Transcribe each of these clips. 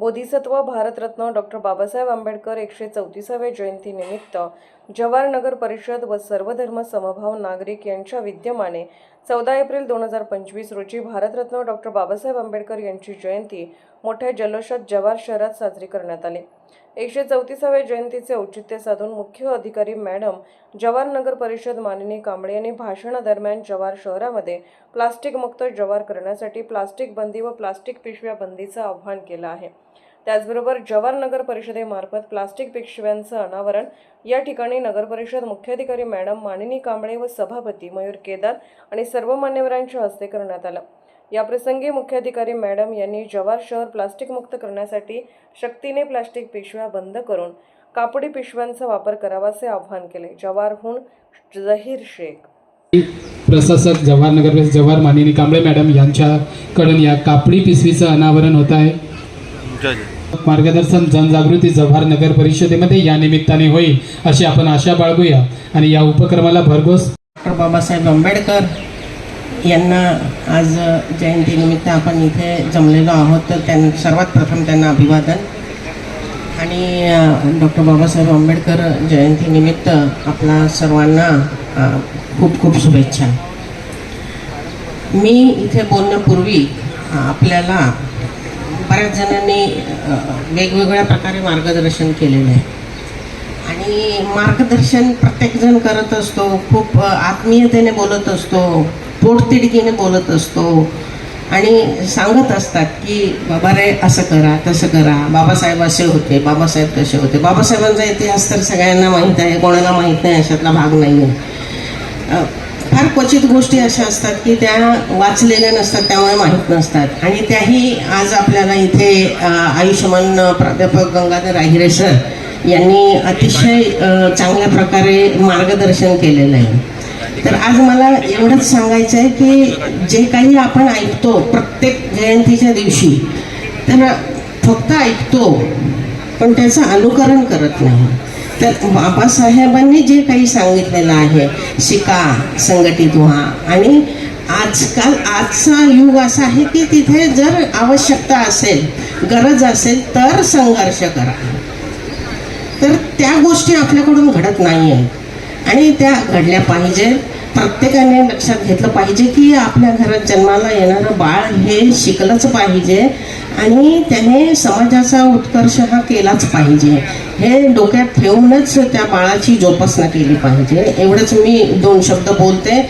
Bodhisattva Bharat Ratna doctor Babasaheb Ambedkar एकशे चौतीसाव्या जयंतीनिमित्त जवाहर नगर परिषद व सर्वधर्म समभाव नागरिक यांच्या विद्यमाने चौदा एप्रिल दोन हजार पंचवीस रोजी भारतरत्न डॉक्टर बाबासाहेब आंबेडकर यांची जयंती मोठ्या जल्लोषात जव्हार शहरात साजरी करण्यात आली. एकशे चौतीसाव्या जयंतीचे औचित्य साधून मुख्य अधिकारी मॅडम जव्हार नगर परिषद माननी कांबळे यांनी भाषणादरम्यान जवार शहरामध्ये प्लास्टिक मुक्त करण्यासाठी प्लास्टिक बंदी व प्लास्टिक पिशव्या बंदीचं आवाहन केलं आहे. त्याचबरोबर जवाहर नगर परिषदेमार्फत प्लास्टिक पिशव्यांचं अनावरण. या ठिकाणी नगरपरिषद मुख्याधिकारी मॅडम मानिनी कांबळे व सभापती मयूर केदार आणि सर्व मान्यवरांच्या हस्ते करण्यात आलं. याप्रसंगी मुख्याधिकारी मॅडम यांनी जव्हार शहर प्लास्टिक मुक्त करण्यासाठी शक्तीने प्लास्टिक पिशव्या बंद करून कापडी पिशव्यांचा वापर करावा असे आवाहन केले. जवारहून जहीर शेख. प्रशासक जवाहर नगर जवाहर मानिनी कांबळे मॅडम यांच्याकडून या कापडी पिशवीचं अनावरण होत आहे. मार्गदर्शन जनजागृती जवाहर नगर परिषदेमध्ये या निमित्ताने होईल अशी आपण आशा बाळगूया. आणि या उपक्रमाला भरघोस डॉक्टर बाबासाहेब आंबेडकर यांना आज जयंतीनिमित्त आपण इथे जमलेलो आहोत. तर त्यां सर्वात प्रथम त्यांना अभिवादन. आणि डॉक्टर बाबासाहेब आंबेडकर जयंतीनिमित्त आपला सर्वांना खूप खूप शुभेच्छा. मी इथे बोलण्यापूर्वी आपल्याला बऱ्याच जणांनी वेगवेगळ्या प्रकारे मार्गदर्शन केलेलं आहे. आणि मार्गदर्शन प्रत्येकजण करत असतो खूप आत्मीयतेने बोलत असतो पोटतिडकीने बोलत असतो. आणि सांगत असतात की बाबा रे असं करा तसं करा. बाबासाहेब असे होते बाबासाहेब तसे होते. बाबासाहेबांचा इतिहास तर सगळ्यांना माहीत आहे कोणाला माहीत नाही अशातला भाग नाही आहे क्वचित गोष्टी अशा असतात की त्या वाचलेल्या नसतात त्यामुळे माहीत नसतात. आणि त्याही आज आपल्याला इथे आयुष्यमान प्राध्यापक गंगाधर आहिरे सर यांनी अतिशय चांगल्या प्रकारे मार्गदर्शन केलेलं आहे. तर आज मला एवढंच सांगायचं आहे की जे काही आपण ऐकतो प्रत्येक जयंतीच्या दिवशी तर फक्त ऐकतो पण त्याचं अनुकरण करत नाही. तर बाबासाहेबांनी जे काही सांगितलेलं आहे शिका संघटित व्हा. आणि आजकाल आजचा युग असा आहे की तिथे जर आवश्यकता असेल गरज असेल तर संघर्ष करा. तर त्या गोष्टी आपल्याकडून घडत नाही आहेत आणि त्या घडल्या पाहिजे प्रत्येकाने लक्षात घेतलं पाहिजे की आपल्या घरात जन्माला येणारं बाळ हे शिकलंच पाहिजे आणि त्याने समाजाचा उत्कर्ष हा केलाच पाहिजे. हे डोक्यात ठेवूनच त्या बाळाची जोपासना केली पाहिजे. एवढंच मी दोन शब्द बोलते.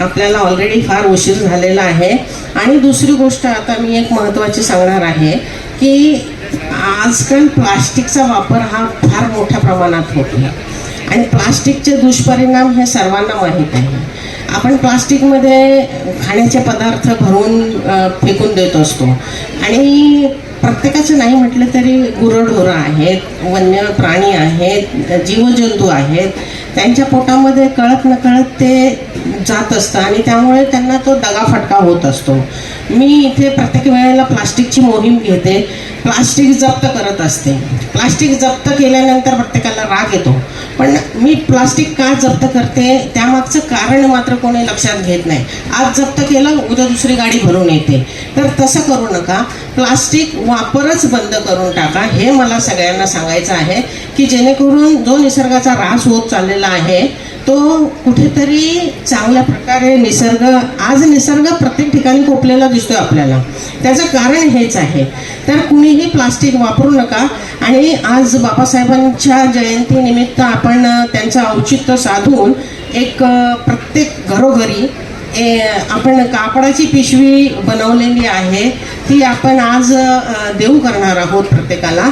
आपल्याला ऑलरेडी फार उशीर झालेला आहे. आणि दुसरी गोष्ट आता मी एक महत्त्वाची सांगणार आहे की आजकाल प्लास्टिकचा वापर हा फार मोठ्या प्रमाणात होतो आणि प्लास्टिकचे दुष्परिणाम हे सर्वांना माहीत आहे. आपण प्लास्टिकमध्ये खाण्याचे पदार्थ भरून फेकून देत असतो. आणि प्रत्येकाचं नाही म्हटलं तरी गुरंढोरं आहेत वन्य प्राणी आहेत जीवजंतू आहेत त्यांच्या पोटामध्ये कळत नकळत ते जात असतं आणि त्यामुळे त्यांना तो दगाफटका होत असतो. मी इथे प्रत्येक वेळेला प्लास्टिकची मोहीम घेते. प्लास्टिक जप्त करत असते. प्लास्टिक जप्त केल्यानंतर प्रत्येकाला राग येतो. पण मी प्लास्टिक का जप्त करते? त्यामागचं कारण मात्र कोणी लक्षात घेत नाही. आज जप्त केलं उद्या दुसरी गाडी भरून येते. तर तसं करू नका. प्लास्टिक वापरच बंद करून टाका. हे मला सगळ्यांना सांगायचं आहे की जेणेकरून जो निसर्गाचा ऱ्हास होत चाललेला आहे तो कुठेतरी चांगल्या प्रकारे निसर्ग आज निसर्ग प्रत्येक ठिकाणी कोपलेला दिसतो आपल्याला. त्याचं कारण हेच आहे. तर कुणीही प्लास्टिक वापरू नका आणि आज बाबासाहेबांच्या जयंतीनिमित्त आपण त्यांचं औचित्य साधून एक प्रत्येक घरोघरी ए, आपण कापडाची पिशवी बनवलेली आहे. ती आपण आज देऊ करणार आहोत प्रत्येकाला.